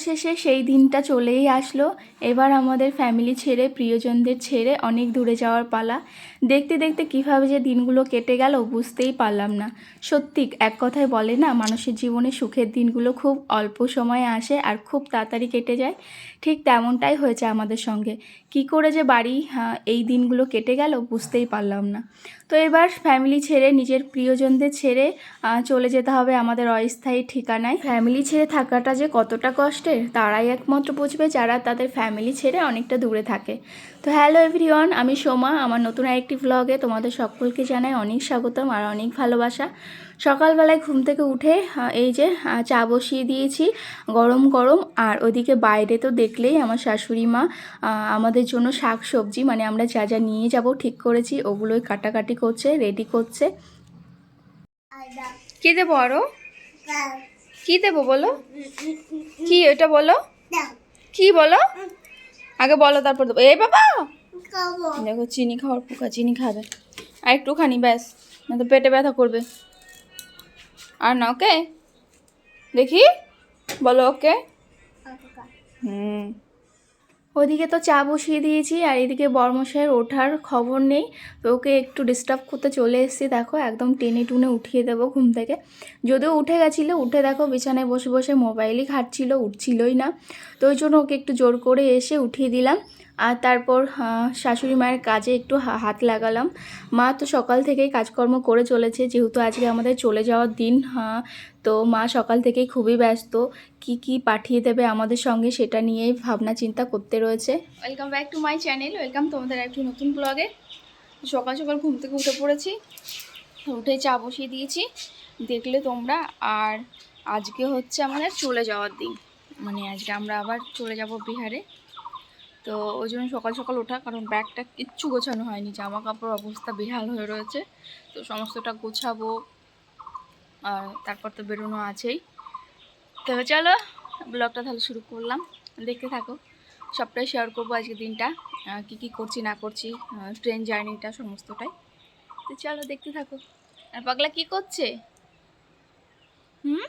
অবশেষে সেই দিনটা চলেই আসলো। এবার আমাদের ফ্যামিলি ছেড়ে, প্রিয়জনদের ছেড়ে অনেক দূরে যাওয়ার পালা। দেখতে দেখতে কীভাবে যে দিনগুলো কেটে গেল বুঝতেই পারলাম না। সত্যি এক কথায় বলে না মানুষের জীবনে সুখের দিনগুলো খুব অল্প সময়ে আসে আর খুব তাড়াতাড়ি কেটে যায়। ঠিক তেমনটাই হয়েছে আমাদের সঙ্গে। কি করে যে বাড়ি আহ, এই দিনগুলো কেটে গেল বুঝতেই পারলাম না। তো এবার ফ্যামিলি ছেড়ে নিজের প্রিয়জনদের ছেড়ে চলে যেতে হবে আমাদের অস্থায়ী ঠিকানায়। ফ্যামিলি ছেড়ে থাকাটা যে কতটা কষ্টের তারাই একমাত্র বুঝবে যারা তাদের ফ্যামিলি ছেড়ে অনেকটা দূরে থাকে। তো হ্যালো এভরিওয়ান আমি সোমা আমার নতুন আরেকটি ভ্লগে তোমাদের সকলকে জানাই অনেক স্বাগতম আর অনেক ভালোবাসা। সকালবেলায় ঘুম থেকে উঠে এই যে চা বসিয়ে দিয়েছি গরম গরম আর ওদিকে বাইরে তো দেখলেই আমার শাশুড়ি মা আমাদের জন্য শাক সবজি মানে আমরা যা যা নিয়ে যাব ঠিক করেছি ওগুলোই কাটাকাটি করছে রেডি করছে। কী দেবো আরও কী দেবো বলো? কি এটা বলো? কি বলো? আগে বলো তারপর দেবো। এই বাবা! দেখো চিনি খাওয়ার পোকা, চিনি খাবে। আর একটুখানি, ব্যাস। না তো পেটে ব্যথা করবে। আর না, ওকে? দেখি। বলো, ওকে? হুম। ওদিকে তো চা বসিয়ে দিয়েছি, আর এদিকে বর্মশাইয়ের ওঠার খবর নেই। তো ওকে একটু ডিস্টার্ব করতে চলে এসেছি। দেখো, একদম টেনে টুনে উঠিয়ে দেবো ঘুম থেকে। যদিও উঠে গেছিল, উঠে দেখো বিছানায় বসে বসে মোবাইলই ঘাটছিল, উঠছিলই না। তো ওই জন্য ওকে একটু জোর করে এসে উঠিয়ে দিলাম। আর তারপর শাশুড়ি মায়ের কাজে একটু হাত লাগালাম। মা তো সকাল থেকেই কাজকর্ম করে চলেছে, যেহেতু আজকে আমাদের চলে যাওয়ার দিন হ্যাঁ তো মা সকাল থেকেই খুবই ব্যস্ত। কি কি পাঠিয়ে দেবে আমাদের সঙ্গে সেটা নিয়েই ভাবনা চিন্তা করতে রয়েছে। Welcome back to my channel welcome তোমাদের একটি নতুন ব্লগে সকাল সকাল ঘুম থেকে উঠে পড়েছি, উঠে চা বসিয়ে দিয়েছি, দেখলে তোমরা। আর আজকে হচ্ছে আমাদের চলে যাওয়ার দিন মানে আজকে আমরা আবার চলে যাব বিহারে। তো ওই জন্য সকাল সকাল ওঠা কারণ ব্যাগটা কিচ্ছু গোছানো হয়নি জামা কাপড় অবস্থা বেহাল হয়ে রয়েছে। তো সমস্তটা গোছাবো আর তারপর তো বেরোনো আছেই। তো চলো ব্লগটা তাহলে শুরু করলাম। দেখতে থাকো সবটাই শেয়ার করব আজকে দিনটা কি কি করছি না করছি ট্রেন জার্নিটা সমস্তটাই। তো চলো দেখতে থাকো। আর পাগলা কি করছে? হুম?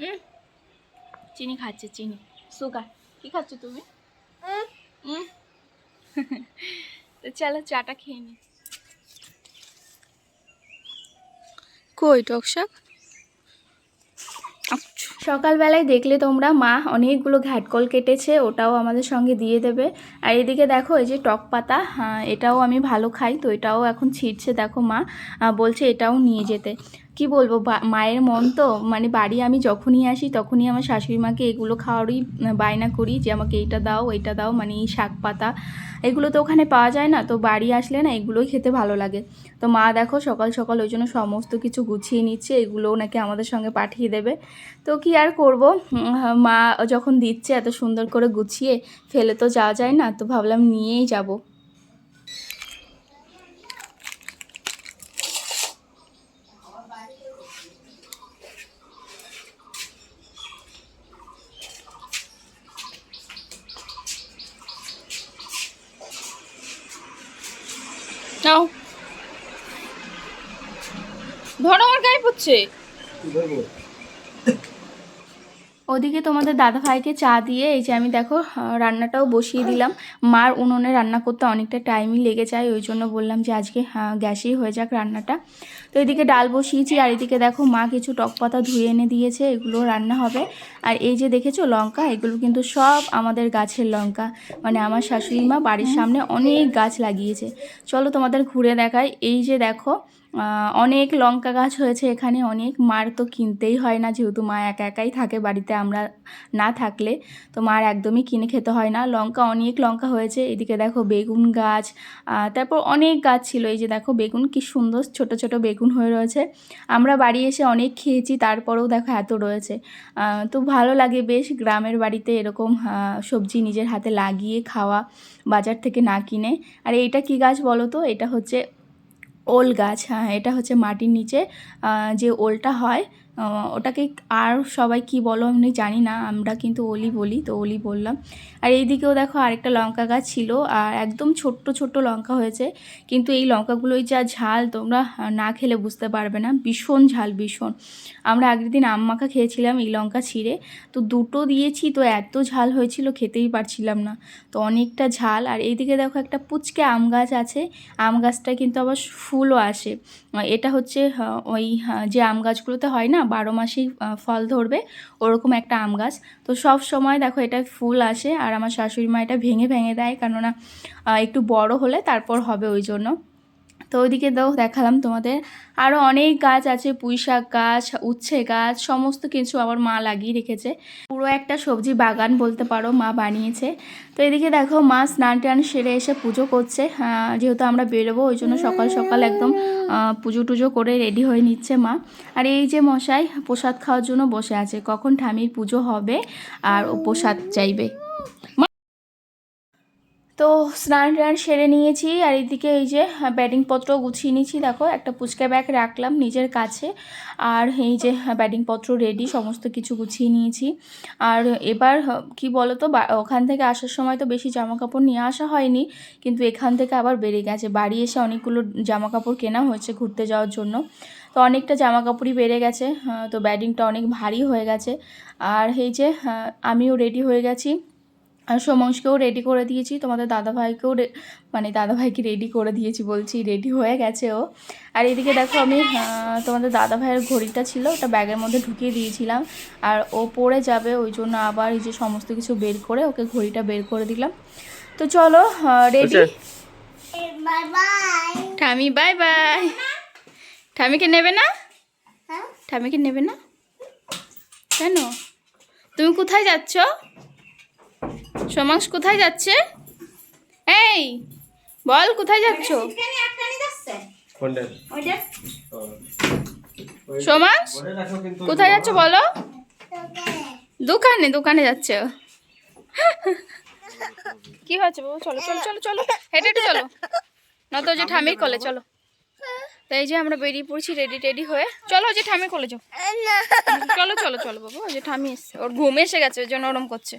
হুম চিনি খাচ্ছে চিনি। সুগার কি খাচ্ছ তুমি? তো চলো চাটা খেয়ে নি। কই টক শাক? সকালবেলায় দেখলে তোমরা মা অনেকগুলো ঘ্যাটকল কেটেছে ওটাও আমাদের সঙ্গে দিয়ে দেবে। আর এদিকে দেখো এই যে টক পাতা হ্যাঁ, এটাও আমি ভালো খাই তো এটাও এখন ছিঁড়ছে দেখো মা বলছে এটাও নিয়ে যেতে। কি বলব মায়ের মন তো মানে বাড়ি আমি যখনই আসি তখনই আমার শাশুড়ি মাকে এগুলো খাওয়ারই বায়না করি যে আমাকে এইটা দাও এইটা দাও মানে এই শাক পাতা, এগুলো তো ওখানে পাওয়া যায় না, তো বাড়ি আসলে না এগুলোই খেতে ভালো লাগে। তো মা দেখো সকাল সকাল ওই জন্য সমস্ত কিছু গুছিয়ে নিচ্ছে, এগুলোও নাকি আমাদের সঙ্গে পাঠিয়ে দেবে। তো কি আর করব মা যখন দিচ্ছে এত সুন্দর করে গুছিয়ে, ফেলে তো যাওয়া যায় না, তো ভাবলাম নিয়েই যাব। নাও। ধরো আমার গায়ে পড়ছে। ওদিকে তোমাদের দাদা ভাইকে চা দিয়ে, এই যে আমি দেখো রান্নাটাও বসিয়ে দিলাম। মার উনুনে রান্না করতে অনেকটা টাইমই লেগে যায়, ওই জন্য বললাম যে আজকে গ্যাসেই হয়ে যাক রান্নাটা। তো এদিকে ডাল বসিয়েছি, আর এদিকে দেখো মা কিছু টক পাতা ধুয়ে এনে দিয়েছে, এগুলো রান্না হবে। আর এই যে দেখেছ লঙ্কা, এগুলো কিন্তু সব আমাদের গাছের লঙ্কা। মানে আমার শাশুড়ি মা বাড়ির সামনে অনেক গাছ লাগিয়েছে। চলো তোমাদের ঘুরে দেখাই। এই যে দেখো অনেক লঙ্কা গাছ হয়েছে এখানে, অনেক মার তো কিনতেই হয় না, যেহেতু মা একা একাই থাকে বাড়িতে, আমরা না থাকলে। তো মার একদমই কিনে খেতে হয় না। লঙ্কা, অনেক লঙ্কা হয়েছে, এদিকে দেখো বেগুন গাছ তারপর অনেক গাছ ছিল, এই যে দেখো বেগুন, কি সুন্দর ছোট ছোট বেগুন হয়ে রয়েছে। আমরা বাড়ি এসে অনেক খেয়েছি, তারপরেও দেখো এত রয়েছে। তো ভালো লাগে, বেশ গ্রামের বাড়িতে এরকম সবজি নিজের হাতে লাগিয়ে খাওয়া, বাজার থেকে না কিনে। আর এইটা কি গাছ বলো তো? এটা হচ্ছে ওল গাছ হ্যাঁ এটা হচ্ছে মাটির নিচে যে ওলটা হয় ওটাকে আর সবাই কি বলো আমি জানি না, আমরা কিন্তু ওলি বলি, তো ওলি বললাম। আর এইদিকেও দেখো আরেকটা লঙ্কা গাছ ছিল, আর একদম ছোট্ট ছোট্ট লঙ্কা হয়েছে, কিন্তু এই লঙ্কাগুলোই যা ঝাল তোমরা না খেলে বুঝতে পারবে না, ভীষণ ঝাল, ভীষণ। আমরা আগের দিন আম মাখা খেয়েছিলাম এই লঙ্কা ছিঁড়ে, তো দুটো দিয়েছি, তো এত ঝাল হয়েছিল, খেতেই পারছিলাম না, তো অনেকটা ঝাল। আর এইদিকে দেখো একটা পুচকে আম গাছ আছে, আম গাছটা কিন্তু আবার ফুলও আসে। এটা হচ্ছে ওই যে আম গাছগুলোতে হয় না বারো মাসেই ফল ধরবে, ওরকম একটা আম গাছ। তো সব সময় দেখো এটা ফুল আসে, আর আমার শাশুড়ি মা এটা ভেঙে ভেঙে দেয়, কেননা একটু বড় হলে তারপর হবে ওই জন্য। তো ওইদিকে দাও, দেখালাম তোমাদের। আরও অনেক গাছ আছে পুঁই শাক গাছ, উচ্ছে গাছ, সমস্ত কিছু আমার মা লাগিয়ে রেখেছে। পুরো একটা সবজি বাগান বলতে পারো, মা বানিয়েছে। তো এদিকে দেখো, মা স্নান টান সেরে এসে পুজো করছে। যেহেতু আমরা বেরোবো, ওই জন্য সকাল সকাল একদম পুজো টুজো করে রেডি হয়ে নিচ্ছে মা। আর এই যে মশাই, প্রসাদ খাওয়ার জন্য বসে আছে। কখন ঠামির পুজো হবে, আর ও প্রসাদ চাইবে। তো স্নান টান সেরে নিয়েছি আর এদিকে এই যে ব্যাটিংপত্র গুছিয়ে নিয়েছি দেখো একটা পুচকা ব্যাগ রাখলাম নিজের কাছে আর এই যে ব্যাটিংপত্র রেডি সমস্ত কিছু গুছিয়ে নিয়েছি আর এবার কি বলো তো ওখান থেকে আসার সময় তো বেশি জামা কাপড় নিয়ে আসা হয়নি কিন্তু এখান থেকে আবার বেড়ে গেছে বাড়ি এসে অনেকগুলো জামা কাপড় কেনা হয়েছে ঘুরতে যাওয়ার জন্য তো অনেকটা জামা কাপড়ই বেড়ে গেছে আহ, তো ব্যাটিংটা অনেক ভারী হয়ে গেছে আর এই যে আহ, আমিও রেডি হয়ে গেছি আর সোমাংশকেও রেডি করে দিয়েছি তোমাদের দাদাভাইকেও রে- মানে দাদাভাইকে রেডি করে দিয়েছি বলছি রেডি হয়ে গেছে ও। আর এদিকে দেখো আমি তোমাদের দাদাভাইয়ের ঘড়িটা ছিল ওটা ব্যাগের মধ্যে ঢুকিয়ে দিয়েছিলাম। আর ও পড়ে যাবে ওই জন্য আবার এই যে সমস্ত কিছু বের করে ওকে ঘড়িটা বের করে দিলাম। তো চলো রেডি বাই বাই ঠামি বাই বাই ঠামিকে নেবে না? ঠামিকে নেবে না? কেন? তুমি কোথায় যাচ্ছ? সোমাংশ কোথায় যাচ্ছে? এই বল কোথায় যাচ্ছ? সোমাংশ কোথায় যাচ্ছ বলো? দোকানে দোকানে যাচ্ছে। কি হয়েছে বাবু? চলো চলো চলো চলো। হেঁটে হেঁটে চলো। না তো ওই যে ঠামির কলে চলো। তো এই যে আমরা বেরিয়ে পড়ছি রেডি টেডি হয়ে। চলো ওই যে ঠামির কলে যাও। চলো চলো চলো বাবু ওই যে ঠামি এসছে। ওর ঘুম এসে গেছে ওই জন্য ওরম করছে।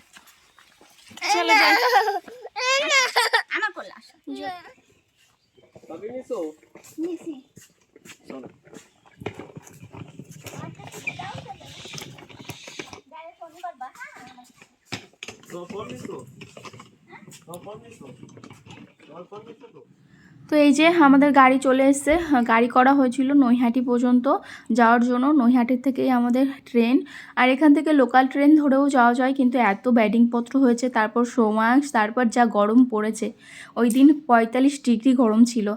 চলো যাই। আমার কোলে আসো। তবে নিছো? নিছি। চলো তো ফোন নিছো? তো ফোন নিছো? ফোন নিছো তো? তো এই যে আমাদের গাড়ি চলে এসছে। গাড়ি করা হয়েছিল নৈহাটি পর্যন্ত যাওয়ার জন্য। নৈহাটির থেকেই আমাদের ট্রেন। আর এখান থেকে লোকাল ট্রেন ধরেও যাওয়া যায় কিন্তু এত ব্যাডিংপত্র হয়েছে তারপর সোমাস তারপর যা গরম পড়েছে। ওই দিন পঁয়তাল্লিশ ডিগ্রি গরম ছিল।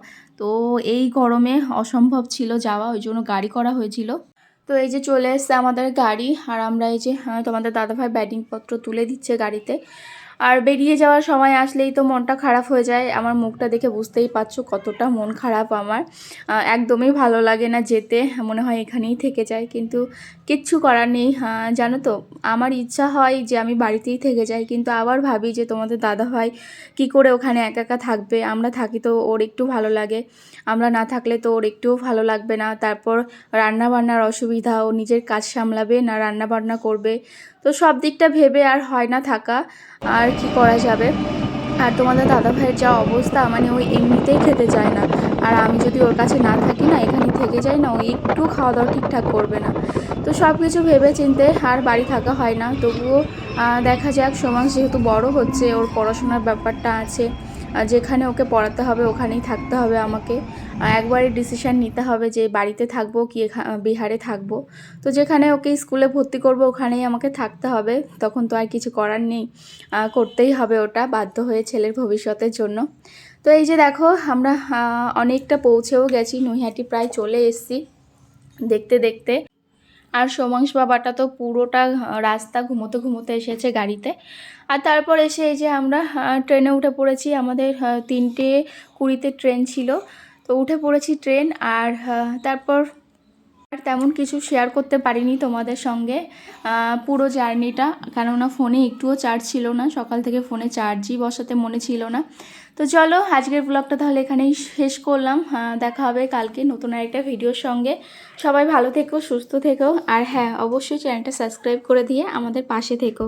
তো এই গরমে অসম্ভব ছিল যাওয়া ওই জন্য গাড়ি করা হয়েছিল। তো এই যে চলে এসছে আমাদের গাড়ি আর আমরা এই যে হ্যাঁ, তোমাদের দাদাভাই ব্যাটিংপত্র তুলে দিচ্ছে গাড়িতে। আর বেরিয়ে যাওয়ার সময় আসলেই তো মনটা খারাপ হয়ে যায়। আমার মুখটা দেখে বুঝতেই পারছ কতটা মন খারাপ আমার। একদমই ভালো লাগে না যেতে, মনে হয় এখানেই থেকে যায়। কিন্তু কিচ্ছু করার নেই জানো তো, আমার ইচ্ছা হয় যে আমি বাড়িতেই থেকে যাই। কিন্তু আবার ভাবি যে তোমাদের দাদাভাই কি করে ওখানে একা একা থাকবে? আমরা থাকি তো ওর একটু ভালো লাগে। আমরা না থাকলে তো ওর একটুও ভালো লাগবে না। তারপর রান্না বান্নার অসুবিধা, ও নিজের কাজ সামলাবে না রান্না বান্না করবে। তো সব দিকটা ভেবে আর হয় না থাকা। আর কি করা যাবে? আর তোমাদের দাদা ভাইয়ের যা অবস্থা মানে ওই এমনিতেই খেতে চায় না। আর আমি যদি ওর কাছে না থাকি না, এখানে থেকে যাই না, ও একটু খাওয়া দাওয়া ঠিকঠাক করবে না। তো সব কিছু ভেবে চিনতে আর বাড়ি থাকা হয় না। তবুও দেখা যাক সমাজ যেহেতু বড় হচ্ছে, ওর পড়াশোনার ব্যাপারটা আছে। যেখানে ওকে পড়াতে হবে, ওখানেই থাকতে হবে আমাকে। একবারে ডিসিশন নিতে হবে যে বাড়িতে থাকব কি বিহারে থাকব। তো যেখানে ওকে স্কুলে ভর্তি করব, ওখানেই আমাকে থাকতে হবে। তখন তো আর কিছু করার নেই। করতেই হবে ওটা, বাধ্য হয়ে ছেলের ভবিষ্যতের জন্য। তো এই যে দেখো, আমরা অনেকটা পৌঁছেও গেছি। নৈহাটি প্রায় চলে এসেছি। দেখতে দেখতে আর সোমাংশ বাবাটা তো পুরোটা রাস্তা ঘুমোতে ঘুমোতে এসেছে গাড়িতে। আর তারপর এসে এই যে আমরা ট্রেনে উঠে পড়েছি, আমাদের তিনটে কুড়িতে ট্রেন ছিল। তো উঠে পড়েছি ট্রেন আর তারপর আর তেমন কিছু শেয়ার করতে পারিনি তোমাদের সঙ্গে। পুরো জার্নিটা কেননা ফোনে একটুও চার্জ ছিল না। সকাল থেকে ফোনে চার্জই বসাতে মনে ছিল না। তো চলো, আজকের ব্লগটা তাহলে এখানেই শেষ করলাম। দেখা হবে কালকে নতুন আরেকটা ভিডিওর সঙ্গে। সবাই ভালো থেকো, সুস্থ থেকো। আর হ্যাঁ অবশ্যই চ্যানেলটা সাবস্ক্রাইব করে দিয়ে আমাদের পাশে থেকো।